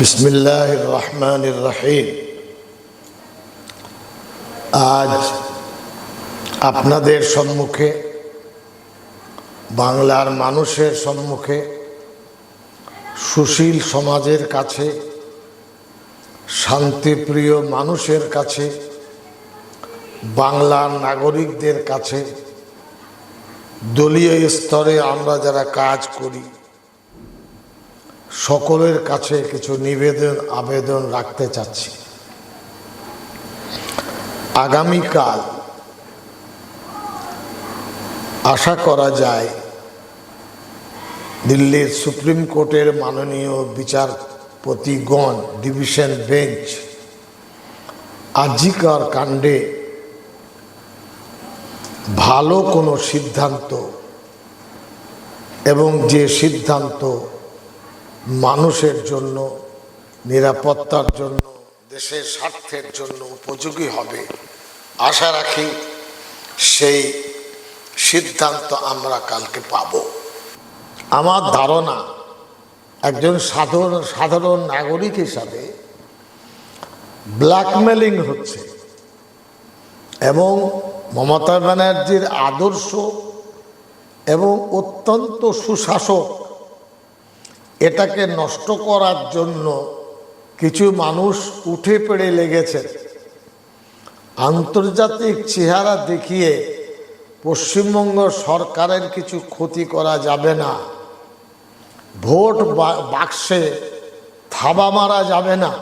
বিসমিল্লাহ রহমান রহিম। আজ আপনাদের সম্মুখে, বাংলার মানুষের সম্মুখে, সুশীল সমাজের কাছে, শান্তিপ্রিয় মানুষের কাছে, বাংলার নাগরিকদের কাছে, দলীয় স্তরে আমরা যারা কাজ করি সকলের কাছে কিছু নিবেদন, আবেদন রাখতে চাচ্ছি। আগামীকাল আশা করা যায় দিল্লির সুপ্রিম কোর্টের মাননীয় বিচারপতিগণ, ডিভিশন বেঞ্চ, আজিকার কাণ্ডে ভালো কোনো সিদ্ধান্ত এবং যে সিদ্ধান্ত মানুষের জন্য, নিরাপত্তার জন্য, দেশের স্বার্থের জন্য উপযোগী হবে। আশা রাখি সেই সিদ্ধান্ত আমরা কালকে পাব। আমার ধারণা, একজন সাধারণ সাধারণ নাগরিক হিসাবে ব্ল্যাকমেলিং হচ্ছে এবং মমতা ব্যানার্জির আদর্শ এবং অত্যন্ত সুশাসক এটাকে নষ্ট করার জন্য কিছু মানুষ উঠে পড়ে লেগেছে। আন্তর্জাতিক চেহারা দেখিয়ে পশ্চিমবঙ্গ সরকারের কিছু ক্ষতি করা যাবে না। ভোট বাক্সে থাবা মারা যাবে না।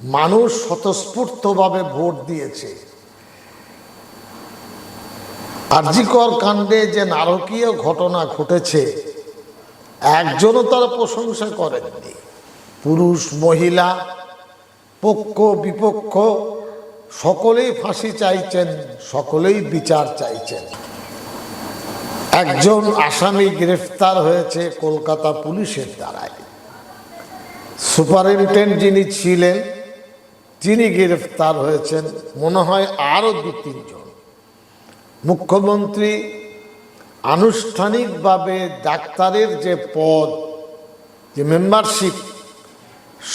মানুষ স্বতঃস্ফূর্তভাবে ভোট দিয়েছে। আর্জিকর কাণ্ডে যে নারকীয় ঘটনা ঘটেছে একজনও তার প্রশংসা করেননি। পুরুষ, মহিলা, পক্ষ, বিপক্ষ, সকলেই ফাঁসি চাইছেন, সকলেই বিচার চাইছেন। একজন আসামি গ্রেফতার হয়েছে কলকাতা পুলিশের দ্বারায়। সুপারিনটেন্ডেন্ট যিনি ছিলেন তিনি গ্রেফতার হয়েছেন, মনে হয় আরও দু তিনজন মুখ্যমন্ত্রী আনুষ্ঠানিকভাবে ডাক্তারের যে পদ, যে মেম্বারশিপ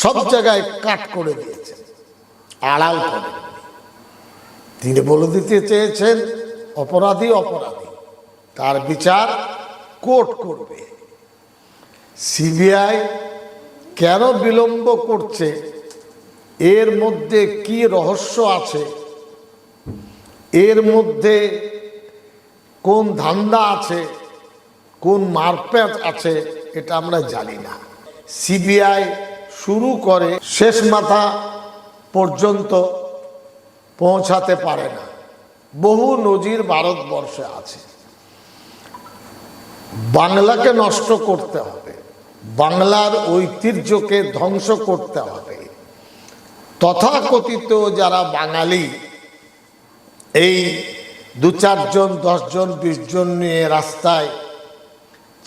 সব জায়গায় কাট করে দিয়েছেন আড়াল করে তিনি বলে দিতে চেয়েছেন, অপরাধী অপরাধী, তার বিচার কোর্ট করবে। সিবিআই কেন বিলম্ব করছে, এর মধ্যে কি রহস্য আছে, এর মধ্যে কোন ধান্দা আছে, কোন মারপ্যাচ আছে, এটা আমরা জানি না। সিবিআই শুরু করে শেষ মাথা পর্যন্ত পৌঁছাতে পারে না। বহু নজির ভারতবর্ষে আছে। বাংলাকে নষ্ট করতে হবে, বাংলার ঐতিহ্যকে ধ্বংস করতে হবে। তথাকথিত যারা বাঙালি, এই দু চারজন, দশজন বিশ জন নিয়ে রাস্তায়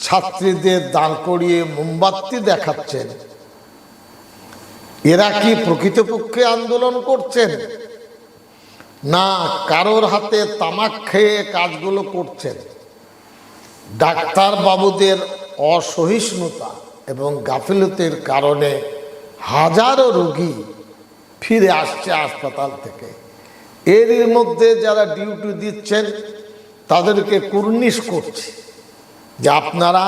ছাত্রীদের দাঁড় করিয়ে মোমবাতি দেখাচ্ছেন। এরা কি প্রকৃতপক্ষে আন্দোলন করছেন? না কারোর হাতে তামাক খেয়ে কাজগুলো করছেন? ডাক্তার বাবুদের অসহিষ্ণুতা এবং গাফিলতির কারণে হাজারো রোগী ফিরে আসছে হাসপাতাল থেকে। এর মধ্যে যারা ডিউটি দিচ্ছেন, তাদেরকে কুর্নিশ করছে যে আপনারা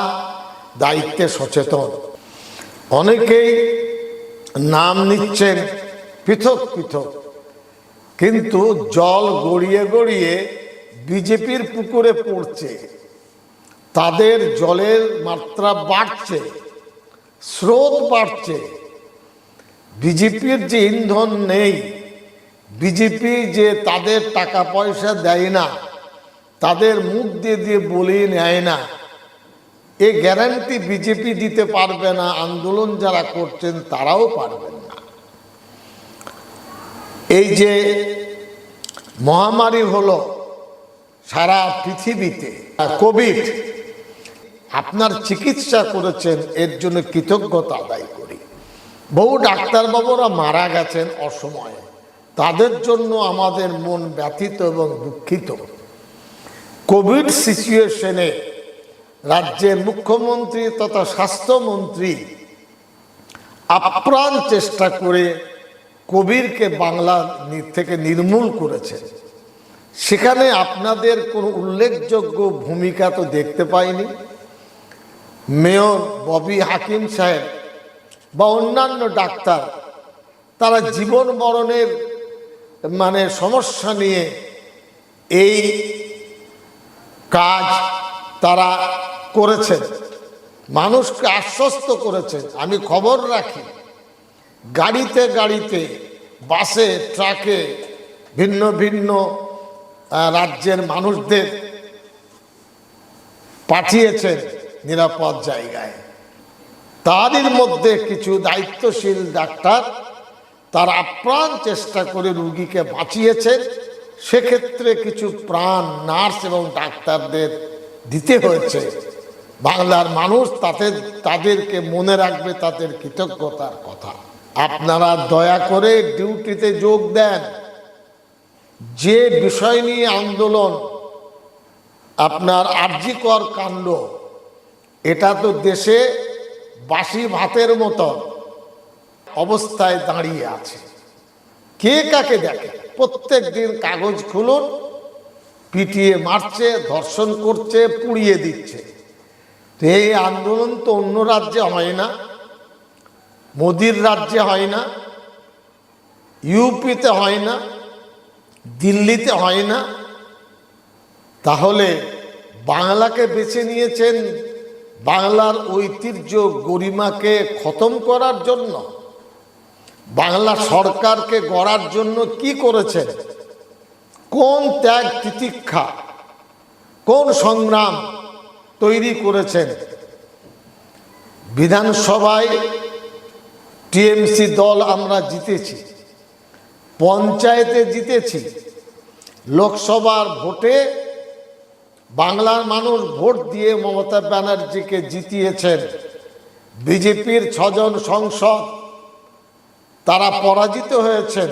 দায়িত্বে সচেতন। অনেকেই নাম নিচ্ছেন পৃথক পৃথক, কিন্তু জল গড়িয়ে গড়িয়ে বিজেপির পুকুরে পড়ছে। তাদের জলের মাত্রা বাড়ছে, স্রোত বাড়ছে। বিজেপির যে ইন্ধন নেই বিজেপি যে তাদের টাকা পয়সা দেয় না, তাদের মুখ দিয়ে দিয়ে বলিয়ে নেয় না। এ গ্যারান্টি বিজেপি দিতে পারবে না, আন্দোলন যারা করছেন তারাও পারবেন না। এই যে মহামারী হলো সারা পৃথিবীতে, কোভিড, আপনার চিকিৎসা করেছেন, এর জন্য কৃতজ্ঞতা আদায় করি। বহু ডাক্তারবাবুরা মারা গেছেন অসময়ে। তাদের জন্য আমাদের মন ব্যথিত এবং দুঃখিত। কোভিড সিচুয়েশনে রাজ্যের মুখ্যমন্ত্রী তথা স্বাস্থ্যমন্ত্রী আপ্রাণ চেষ্টা করে কবিরকে বাংলা থেকে নির্মূল করেছে। সেখানে আপনাদের কোনো উল্লেখযোগ্য ভূমিকা তো দেখতে পাইনি। মেয়র ববি হাকিম সাহেব বা অন্যান্য ডাক্তার, তারা জীবন মরণের মানে সমস্যা নিয়ে এই কাজ তারা করেছেন। মানুষকে আশ্বস্ত করেছেন। আমি খবর রাখি, গাড়িতে গাড়িতে, বাসে, ট্রাকে ভিন্ন ভিন্ন রাজ্যের মানুষদের পাঠিয়েছেন নিরাপদ জায়গায়। তাদের মধ্যে কিছু দায়িত্বশীল ডাক্তার তার আপ্রাণ চেষ্টা করে রুগীকে বাঁচিয়েছেন সেক্ষেত্রে কিছু প্রাণ নার্স এবং ডাক্তারদের দিতে হয়েছে। বাংলার মানুষ তাদের তাদেরকে মনে রাখবে তাদের কৃতজ্ঞতার কথা। আপনারা দয়া করে ডিউটিতে যোগ দেন। যে বিষয় নিয়ে আন্দোলন, আপনার আর্যিকর কাণ্ড, এটা তো দেশে বাসি ভাতের মতো অবস্থায় দাঁড়িয়ে আছে। কে কাকে দেখে? প্রত্যেক দিন কাগজ খুলুন, পিটিয়ে মারছে, ধর্ষণ করছে, পুড়িয়ে দিচ্ছে। তো এই আন্দোলন তো অন্য রাজ্যে হয় না, মোদির রাজ্যে হয় না, ইউপিতে হয় না, দিল্লিতে হয় না। তাহলে বাংলাকে বেছে নিয়েছেন বাংলার ঐতিহ্য গরিমাকে খতম করার জন্য বাংলা সরকারকে গড়ার জন্য কি করেছেন? কোন ত্যাগ তিতিক্ষা, কোন সংগ্রাম তৈরি করেছেন? বিধানসভায় টিএমসি দল আমরা জিতেছি, পঞ্চায়েতে জিতেছি, লোকসভার ভোটে বাংলার মানুষ ভোট দিয়ে মমতা ব্যানার্জিকে জিতিয়েছেন বিজেপির ছজন সংসদ। তারা পরাজিত হয়েছেন।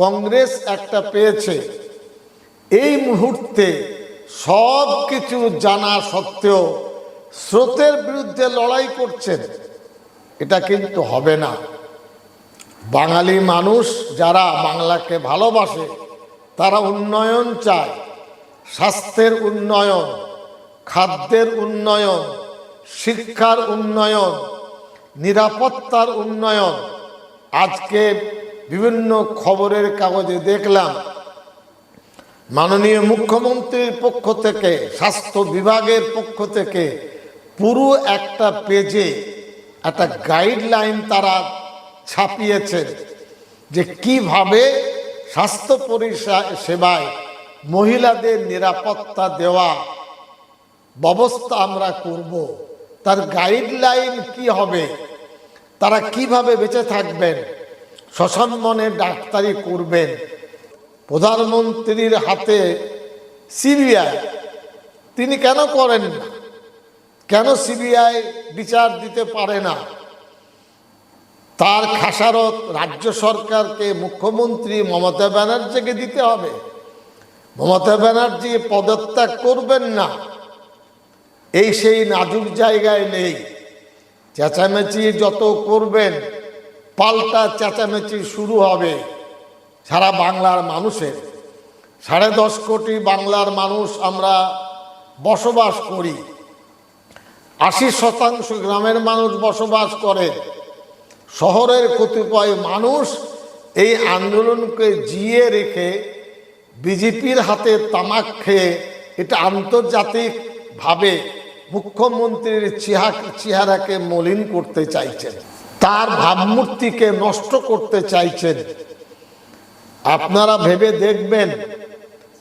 কংগ্রেস একটা পেয়েছে। এই মুহূর্তে সব কিছু জানা সত্ত্বেও স্রোতের বিরুদ্ধে লড়াই করছেন, এটা কিন্তু হবে না। বাঙালি মানুষ যারা বাংলাকে ভালোবাসে, তারা উন্নয়ন চায়। স্বাস্থ্যের উন্নয়ন, খাদ্যের উন্নয়ন, শিক্ষার উন্নয়ন, নিরাপত্তার উন্নয়ন আজকে বিভিন্ন খবরের কাগজে দেখলাম, মাননীয় মুখ্যমন্ত্রীর পক্ষ থেকে, স্বাস্থ্য বিভাগের পক্ষ থেকে পুরো একটা পেজে একটা গাইডলাইন তারা ছাপিয়েছেন যে কীভাবে স্বাস্থ্য পরিষেবায় মহিলাদের নিরাপত্তা দেওয়া ব্যবস্থা আমরা করব, তার গাইডলাইন কি হবে তারা কীভাবে বেঁচে থাকবেন? সসম্মানে ডাক্তারি করবেন। প্রধানমন্ত্রীর হাতে সিবিআই। তিনি কেন করেন না? কেন সিবিআই বিচার দিতে পারে না? তার খাসারত রাজ্য সরকারকে মুখ্যমন্ত্রী মমতা ব্যানার্জিকে দিতে হবে। মমতা ব্যানার্জি পদত্যাগ করবেন না। এই সেই নাজুক জায়গায় নেই। চেঁচামেচি যত করবেন, পাল্টা চেঁচামেচি শুরু হবে সারা বাংলার মানুষের। সাড়ে দশ কোটি বাংলার মানুষ আমরা বসবাস করি। আশি শতাংশ গ্রামের মানুষ বসবাস করে। শহরের কতিপয় মানুষ এই আন্দোলনকে জিয়ে রেখে বিজেপির হাতে তামাক খেয়ে এটা আন্তর্জাতিকভাবে মুখ্যমন্ত্রীর চেহা চেহারাকে মলিন করতে চাইছেন। তার ভাবমূর্তিকে নষ্ট করতে চাইছেন। আপনারা ভেবে দেখবেন,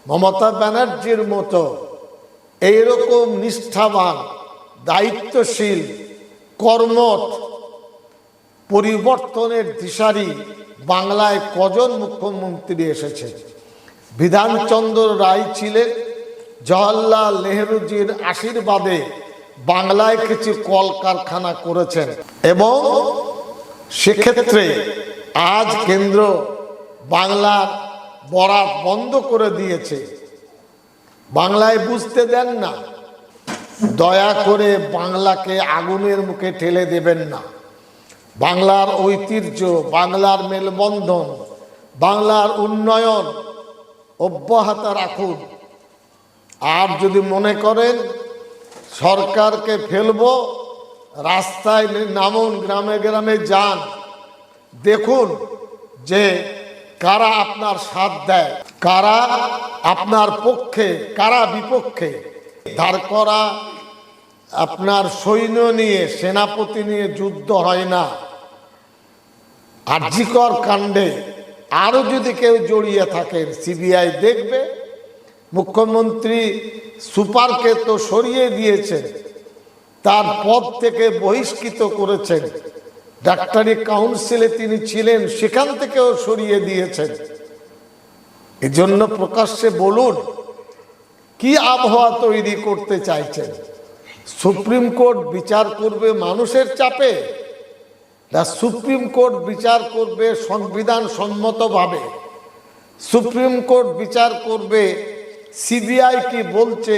মমতা ব্যানার্জির মতো এইরকম নিষ্ঠাবান, দায়িত্বশীল, কর্মঠ, পরিবর্তনের দিশারি বাংলায় কজন মুখ্যমন্ত্রী এসেছে? বিধানচন্দ্র রায় ছিলেন, জওয়াহরলাল নেহরুজির আশীর্বাদে বাংলায় কিছু কলকারখানা করেছেন। এবং সেক্ষেত্রে আজ কেন্দ্র বাংলার বরাত বন্ধ করে দিয়েছে। বাংলায় বুঝতে দেন না। দয়া করে বাংলাকে আগুনের মুখে ঠেলে দেবেন না। বাংলার ঐতিহ্য, বাংলার মেলবন্ধন, বাংলার উন্নয়ন অব্যাহত রাখুন। আর যদি মনে করেন সরকারকে ফেলব, রাস্তায় নামুন, গ্রামে গ্রামে যান। দেখুন যে কারা আপনার সাথ দেয়, কারা আপনার পক্ষে, কারা বিপক্ষে। দাঁড় করা আপনার সৈন্য নিয়ে, সেনাপতি নিয়ে যুদ্ধ হয় না। আর্যিকর কাণ্ডে আরও যদি কেউ জড়িয়ে থাকেন, সিবিআই দেখবে। মুখ্যমন্ত্রী সুপারকে তো সরিয়ে দিয়েছেন, তার পদ থেকে বহিষ্কৃত করেছেন। ডাক্তারি কাউন্সিলে তিনি ছিলেন, সেখান থেকেও সরিয়ে দিয়েছেন। এজন্য প্রকাশ্যে বলুন, কি আবহাওয়া তৈরি করতে চাইছেন? সুপ্রিম কোর্ট বিচার করবে মানুষের চাপে, না সুপ্রিম কোর্ট বিচার করবে সংবিধান সম্মতভাবে সুপ্রিম কোর্ট বিচার করবে সিবিআই কি বলছে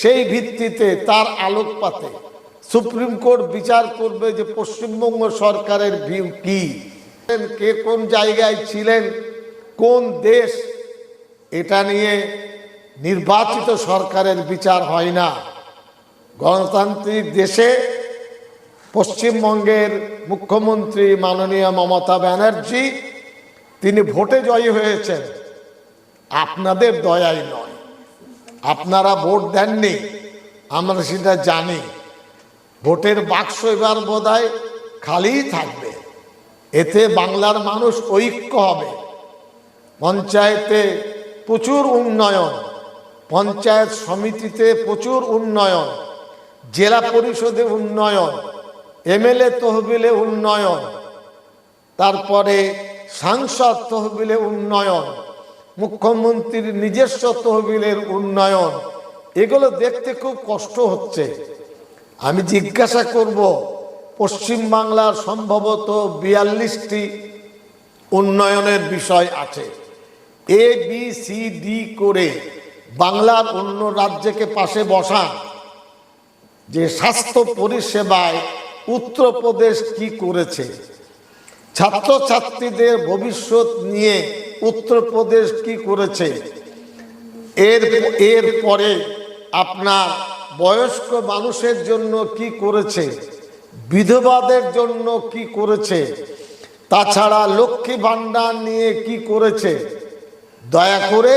সেই ভিত্তিতে তার আলোকপাতে সুপ্রিম কোর্ট বিচার করবে যে পশ্চিমবঙ্গ সরকারের ভিউ কি। কে কোন জায়গায় ছিলেন, কোন দেশ, এটা নিয়ে নির্বাচিত সরকারের বিচার হয় না। গণতান্ত্রিক দেশে পশ্চিমবঙ্গের মুখ্যমন্ত্রী মাননীয় মমতা ব্যানার্জি, তিনি ভোটে জয়ী হয়েছেন। আপনাদের দয়াই নয়। আপনারা ভোট দেননি, আমরা সেটা জানি। ভোটের বাক্স এবার বোধহয় খালিই থাকবে। এতে বাংলার মানুষ ঐক্য হবে। পঞ্চায়েতে প্রচুর উন্নয়ন, পঞ্চায়েত সমিতিতে প্রচুর উন্নয়ন, জেলা পরিষদে উন্নয়ন, এমএলএ তহবিলে উন্নয়ন, তারপরে সাংসদ তহবিলে উন্নয়ন মুখ্যমন্ত্রীর নিজস্ব তহবিলের উন্নয়ন, এগুলো দেখতে খুব কষ্ট হচ্ছে। আমি জিজ্ঞাসা করব, পশ্চিমবাংলার সম্ভবত বিয়াল্লিশটি উন্নয়নের বিষয় আছে। এ বি সি ডি করে বাংলার অন্য রাজ্যকে পাশে বসান। যে স্বাস্থ্য পরিষেবায় উত্তরপ্রদেশ কি করেছে? ছাত্রছাত্রীদের ভবিষ্যৎ নিয়ে উত্তরপ্রদেশ কি করেছে? এর এর পরে আপনার বয়স্ক মানুষের জন্য কি করেছে? বিধবাদের জন্য কি করেছে? তাছাড়া লক্ষ্মী ভাণ্ডার নিয়ে কি করেছে? দয়া করে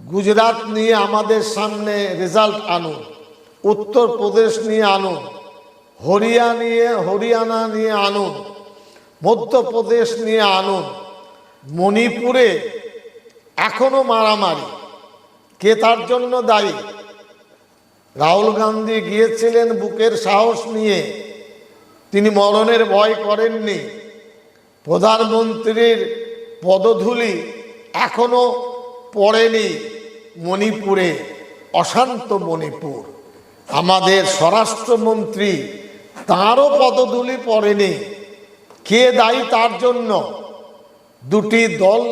গুজরাট নিয়ে আমাদের সামনে রেজাল্ট আনুন, উত্তরপ্রদেশ নিয়ে আনুন হরিয়া নিয়ে, হরিয়ানা নিয়ে আনুন, মধ্যপ্রদেশ নিয়ে আনুন। মণিপুরে এখনও মারামারি। কে তার জন্য দায়ী? রাহুল গান্ধী গিয়েছিলেন বুকের সাহস নিয়ে। তিনি মরণের ভয় করেননি। প্রধানমন্ত্রীর পদধূলি এখনও পড়েনি মণিপুরে, অশান্ত মণিপুর। আমাদের স্বরাষ্ট্রমন্ত্রী তাঁরও পদধূলি পড়েনি। কে দায়ী তার জন্য? দুটি দল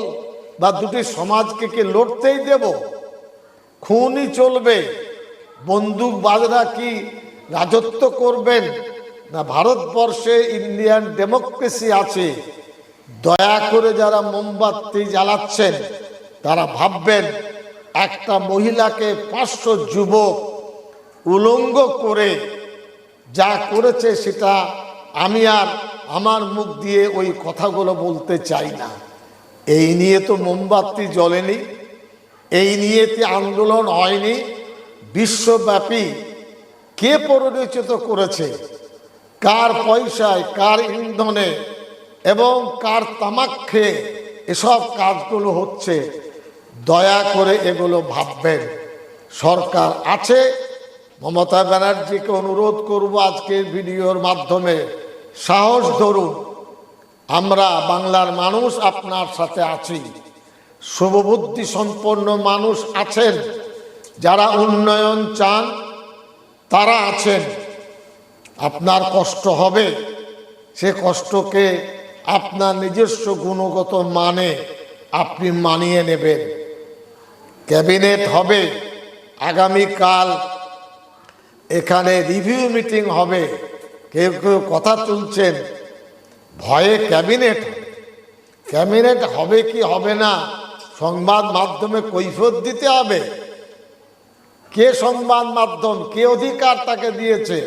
বা দুটি সমাজকে কি লড়তেই দেব? খুনই চলবে। বন্দুক বাজরা কি রাজত্ব করবেন? না ভারতবর্ষে ইন্ডিয়ান ডেমোক্রেসি আছে? দয়া করে যারা মোমবাতি জ্বালাচ্ছেন, তারা ভাববেন, একটা মহিলাকে পাঁচশো যুবক উলঙ্গ করে যা করেছে সেটা আমি আর আমার মুখ দিয়ে ওই কথাগুলো বলতে চাই না। এই নিয়ে তো মোমবাতি জ্বলেনি, এই নিয়ে তো আন্দোলন হয়নি, বিশ্বব্যাপী কে পরিচিত করেছে, কার পয়সায়, কার ইন্ধনে এবং কার তামাক খেয়ে এসব কাজগুলো হচ্ছে, দয়া করে এগুলো ভাববেন। সরকার আছে, মমতা ব্যানার্জিকে অনুরোধ করব আজকের ভিডিওর মাধ্যমে। সাহস ধরুন, আমরা বাংলার মানুষ আপনার সাথে আছি। শুভবুদ্ধি সম্পন্ন মানুষ আছেন। যারা উন্নয়ন চান, তারা আছেন। আপনার কষ্ট হবে, সে কষ্টকে আপনার নিজস্ব গুণগত মানে আপনি মানিয়ে নেবেন। ক্যাবিনেট হবে, আগামীকাল এখানে রিভিউ মিটিং হবে। কেউ কেউ কথা তুলছেন, ভয়ে ক্যাবিনেট ক্যাবিনেট হবে কি হবে না, সংবাদ মাধ্যমে কৈফত দিতে হবে। কে সংবাদ মাধ্যম, কে অধিকার তাকে দিয়েছে?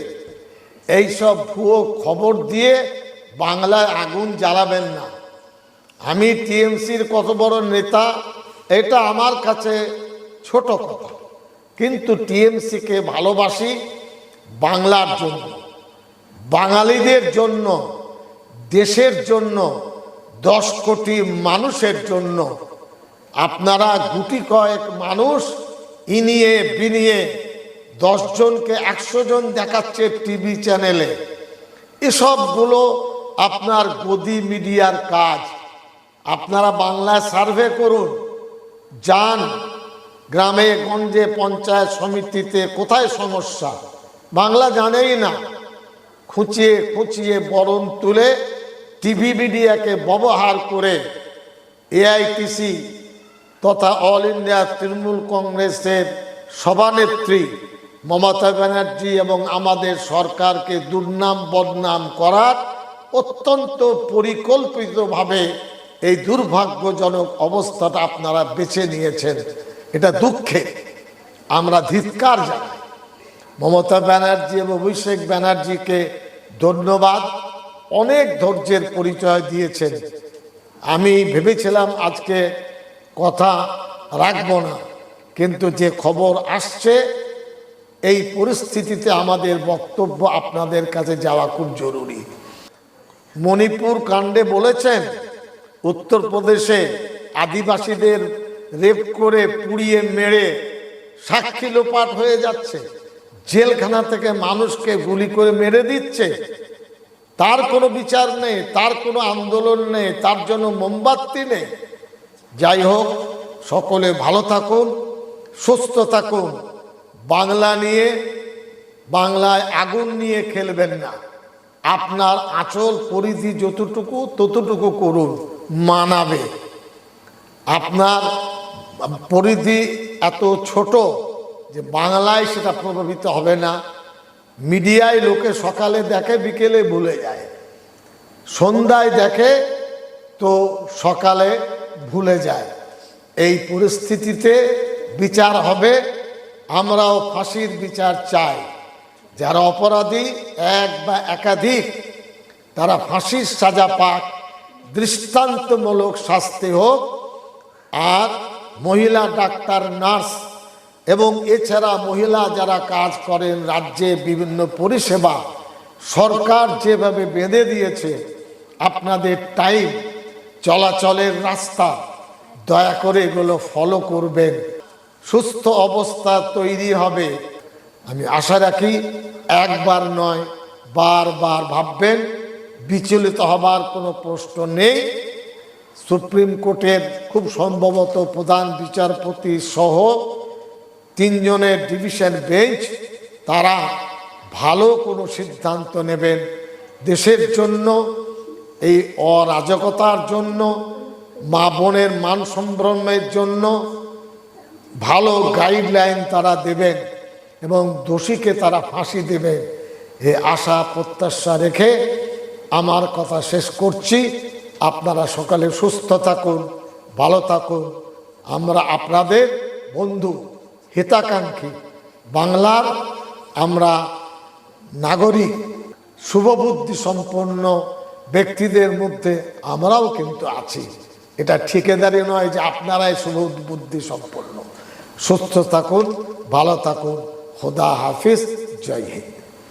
এইসব ভুয়ো খবর দিয়ে বাংলায় আগুন জ্বালাবেন না। আমি টিএমসির কত বড় নেতা, এটা আমার কাছে ছোট কথা। কিন্তু টিএমসিকে ভালোবাসি বাংলার জন্য। বাঙালিদের জন্য, দেশের জন্য, দশ কোটি মানুষের জন্য, আপনারা গুটি কয়েক মানুষ ইনিয়ে বিনিয়ে দশজনকে একশো জন দেখাচ্ছে টিভি চ্যানেলে। এসবগুলো আপনার গদি মিডিয়ার কাজ। আপনারা বাংলায় সার্ভে করুন। যান, গ্রামে গঞ্জে পঞ্চায়েত সমিতিতে কোথায় সমস্যা? বাংলা জানেই না। খুঁচিয়ে খুঁচিয়ে বরণ তুলে টিভি মিডিয়াকে ব্যবহার করে এআইটিসি তথা অল ইন্ডিয়া তৃণমূল কংগ্রেসের সভানেত্রী মমতা ব্যানার্জি এবং আমাদের সরকারকে দুর্নাম বদনাম করার অত্যন্ত পরিকল্পিতভাবে এই দুর্ভাগ্যজনক অবস্থাটা আপনারা বেছে নিয়েছেন। এটা দুঃখে। আমরা ধিৎকার জানাই। মমতা ব্যানার্জি এবং অভিষেক ব্যানার্জিকে ধন্যবাদ। অনেক ধৈর্যের পরিচয় দিয়েছেন। আমি ভেবেছিলাম আজকে কথা রাখব না, কিন্তু যে খবর আসছে, এই পরিস্থিতিতে আমাদের বক্তব্য আপনাদের কাছে যাওয়া খুব জরুরি। মণিপুর কাণ্ডে বলেছেন, উত্তরপ্রদেশে আদিবাসীদের রেপ করে পুড়িয়ে মেরে সাক্ষী লোপাট হয়ে যাচ্ছে। জেলখানা থেকে মানুষকে গুলি করে মেরে দিচ্ছে। তার কোনো বিচার নেই, তার কোনো আন্দোলন নেই, তার জন্য মোমবাতি নেই। যাই হোক, সকলে ভালো থাকুন, সুস্থ থাকুন। বাংলা নিয়ে, বাংলায় আগুন নিয়ে খেলবেন না। আপনার আঁচল, পরিধি যতটুকু, ততটুকু করুন, মানাবে। আপনার পরিধি এত ছোট যে বাংলায় সেটা প্রভাবিত হবে না। মিডিয়ায় লোকে সকালে দেখে, বিকেলে ভুলে যায়। সন্ধ্যায় দেখে তো সকালে ভুলে যায়। এই পরিস্থিতিতে বিচার হবে, আমরাও ফাঁসির বিচার চাই। যারা অপরাধী, এক বা একাধিক, তারা ফাঁসির সাজা পাক, দৃষ্টান্তমূলক শাস্তি হোক। আর মহিলা ডাক্তার, নার্স এবং এছাড়া মহিলা যারা কাজ করেন রাজ্যে বিভিন্ন পরিষেবা, সরকার যেভাবে বেঁধে দিয়েছে, আপনাদের টাইম, চলাচলের রাস্তা, দয়া করে এগুলো ফলো করবেন। সুস্থ অবস্থা তৈরি হবে। আমি আশা রাখি একবার নয়, বারবার ভাববেন, বিচলিত হবার কোনো প্রশ্ন নেই। সুপ্রিম কোর্টের খুব সম্ভবত প্রধান বিচারপতি সহ তিনজনের ডিভিশন বেঞ্চ, তারা ভালো কোনো সিদ্ধান্ত নেবেন। দেশের জন্য, এই অরাজকতার জন্য, মা বোনের মান সম্ভ্রমের জন্য ভালো গাইডলাইন তারা দেবেন এবং দোষীকে তারা ফাঁসি দেবেন। এ আশা প্রত্যাশা রেখে আমার কথা শেষ করছি। আপনারা সকালে সুস্থ থাকুন, ভালো থাকুন। আমরা আপনাদের বন্ধু। হিতাকাঙ্ক্ষী। বাংলার আমরা নাগরিক শুভবুদ্ধি সম্পন্ন ব্যক্তিদের মধ্যে আমরাও কিন্তু আছি। এটা ঠিকেদারি নয় যে আপনারাই শুভবুদ্ধি সম্পন্ন সুস্থ থাকুন, ভালো থাকুন। খোদা হাফিজ, জয় হিন্দ।